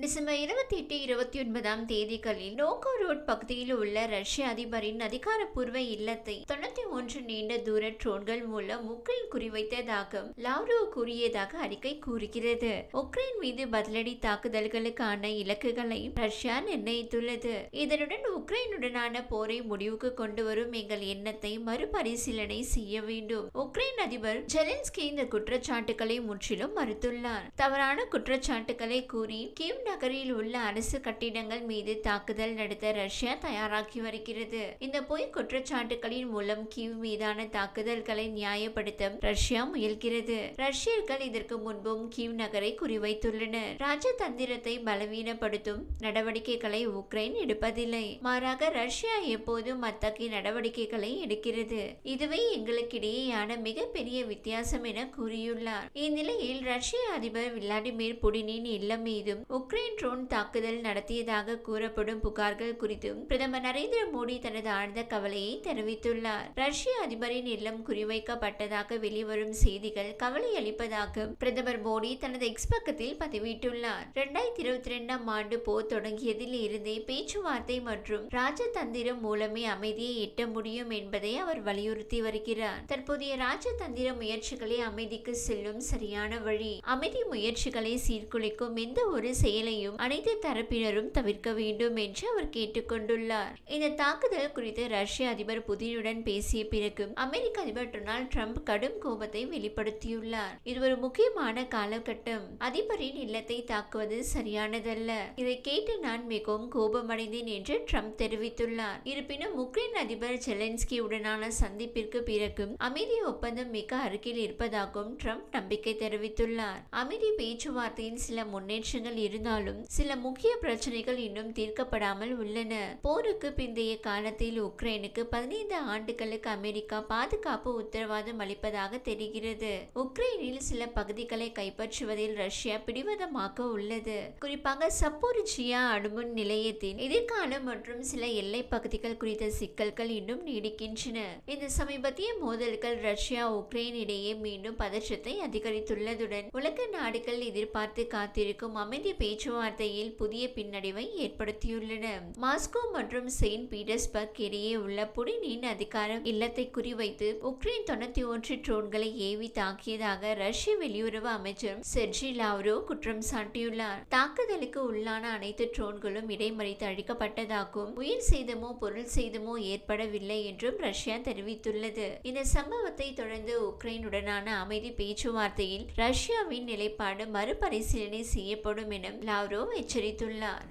December இருபத்தி எட்டு இருபத்தி ஒன்பதாம் தேதிகளில் நோகோ ரோட் பகுதியில் உள்ள ரஷ்ய அதிபரின் அதிகாரப்பூர்வ இல்லத்தை தொண்ணூத்தி ஒன்று நீண்ட தூர ட்ரோன்கள் மூலம் உக்ரைன் குறிவைத்ததாக லாவ்ரோ கூறியதாக அறிக்கை கூறுகிறது. உக்ரைன் மீது பதிலடி தாக்குதல்களுக்கான இலக்குகளை ரஷ்யா நிர்ணயித்துள்ளது. இதனுடன் உக்ரைனுடனான போரை முடிவுக்கு கொண்டு வரும் எங்கள் எண்ணத்தை மறுபரிசீலனை செய்ய வேண்டும். உக்ரைன் அதிபர் ஜெலின்ஸ்கி இந்த குற்றச்சாட்டுகளை முற்றிலும் மறுத்துள்ளார். தவறான குற்றச்சாட்டுகளை கூறி கிம் நகரில் உள்ள அரசு கட்டிடங்கள் மீது தாக்குதல் நடத்த ரஷ்யா தயாராகி வருகிறது. இந்த பொய் குற்றச்சாட்டுகளின் மூலம் கிவ் மீதான தாக்குதல்களை நியாயப்படுத்த ரஷ்யா முயல்கிறது. ரஷ்யர்கள் இதற்கு முன்பும் கிவ் நகரை குறிவைத்துள்ளனர். ராஜதந்திரத்தை பலவீனப்படுத்தும் நடவடிக்கைகளை உக்ரைன் எடுப்பதில்லை. மாறாக ரஷ்யா எப்போதும் அத்தகைய நடவடிக்கைகளை எடுக்கிறது. இதுவே எங்களுக்கிடையேயான மிகப்பெரிய வித்தியாசம் என கூறியுள்ளார். இந்நிலையில் ரஷ்ய அதிபர் விளாடிமிர் புடினின் இல்லம் மீதும் உக்ரைன் ட்ரோன் தாக்குதல் நடத்தியதாக கூறப்படும் புகார்கள் குறித்தும் பிரதமர் நரேந்திர மோடி தனது ஆழ்ந்த கவலையை தெரிவித்துள்ளார். ரஷ்ய அதிபரின் இல்லம் குறிவைக்கப்பட்டதாக வெளிவரும் செய்திகள் கவலை அளிப்பதாக பிரதமர் மோடி தனது எக்ஸ் பக்கத்தில் பதிவிட்டுள்ளார். இரண்டாயிரத்தி இருபத்தி ரெண்டாம் ஆண்டு போர் தொடங்கியதில் இருந்தே பேச்சுவார்த்தை மற்றும் ராஜதந்திரம் மூலமே அமைதியை எட்ட முடியும் என்பதை அவர் வலியுறுத்தி வருகிறார். தற்போதைய ராஜதந்திர முயற்சிகளை அமைதிக்கு செல்லும் சரியான வழி. அமைதி முயற்சிகளை சீர்குலைக்கும் எந்த ஒரு செயல் தாக்குதலையும் அனைத்து தரப்பினரும் தவிர்க்க வேண்டும் என்று அவர் கேட்டுக்கொண்டுள்ளார். இந்த தாக்குதல் குறித்து ரஷ்ய அதிபர் புதினுடன் பேசிய பிறகு அமெரிக்க அதிபர் டொனால்ட் ட்ரம்ப் கடும் கோபத்தை வெளிப்படுத்தியுள்ளார். இது ஒரு முக்கியமான காலகட்டம். அதிபரின் இல்லத்தை தாக்குவது சரியானதல்ல. இதை கேட்டு நான் மிகவும் கோபமடைந்தேன் என்று ட்ரம்ப் தெரிவித்துள்ளார். இருப்பினும் உக்ரைன் அதிபர் ஜெலன்ஸ்கி உடனான சந்திப்பிற்கு பிறகு அமைதி ஒப்பந்தம் மிக அருகில் இருப்பதாகவும் ட்ரம்ப் நம்பிக்கை தெரிவித்துள்ளார். அமைதி பேச்சுவார்த்தையில் சில முன்னேற்றங்கள் இருந்தாலும் இருந்தாலும் சில முக்கிய பிரச்சனைகள் இன்னும் தீர்க்கப்படாமல் உள்ளன. போருக்கு பிந்தைய காலத்தில் உக்ரைனுக்கு பதினைந்து ஆண்டுகளுக்கு அமெரிக்கா பாதுகாப்பு உத்தரவாதம் அளிப்பதாக தெரிகிறது. உக்ரைனில் சில பகுதிகளை கைப்பற்றுவதில் ரஷ்யா பிடிவாதமாக உள்ளது. குறிப்பாக சப்போரிஜியா அணுமின் நிலையத்தின் எதிர்காலம் மற்றும் சில எல்லை பகுதிகள் குறித்த சிக்கல்கள் இன்னும் நீடிக்கின்றன. இந்த சமீபத்திய மோதல்கள் ரஷ்யா உக்ரைன் இடையே மீண்டும் பதற்றத்தை அதிகரித்துள்ளதுடன் உலக நாடுகள் எதிர்பார்த்து காத்திருக்கும் அமைதி பேச்சு பேச்சுவார்த்தையில் புதிய பின்னடைவை ஏற்படுத்தியுள்ளன. மாஸ்கோ மற்றும் செயின்ட் பீட்டர்ஸ்பர்க் இடையே உள்ள புடினின் அதிகார இல்லத்தை குறிவைத்து உக்ரைன் தொண்ணூத்தி ஒன்று ட்ரோன்களை ஏவி தாக்கியதாக ரஷ்ய வெளியுறவு அமைச்சர் செர்ஜி லாவ்ரோ குற்றம் சாட்டியுள்ளார். தாக்குதலுக்கு உள்ளான அனைத்து ட்ரோன்களும் இடைமறித்து அழிக்கப்பட்டதாகவும் உயிர் சேதமோ பொருள் சேதமோ ஏற்படவில்லை என்றும் ரஷ்யா தெரிவித்துள்ளது. இந்த சம்பவத்தை தொடர்ந்து உக்ரைனுடனான அமைதி பேச்சுவார்த்தையில் ரஷ்யாவின் நிலைப்பாடு மறுபரிசீலனை செய்யப்படும் என லாவ்ரோ எச்சரித்துள்ளார்.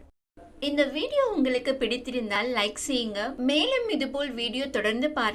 இந்த வீடியோ உங்களுக்கு பிடித்திருந்தால் லைக் செய்யுங்க. மேலும் இதுபோல் வீடியோ தொடர்ந்து பார்க்க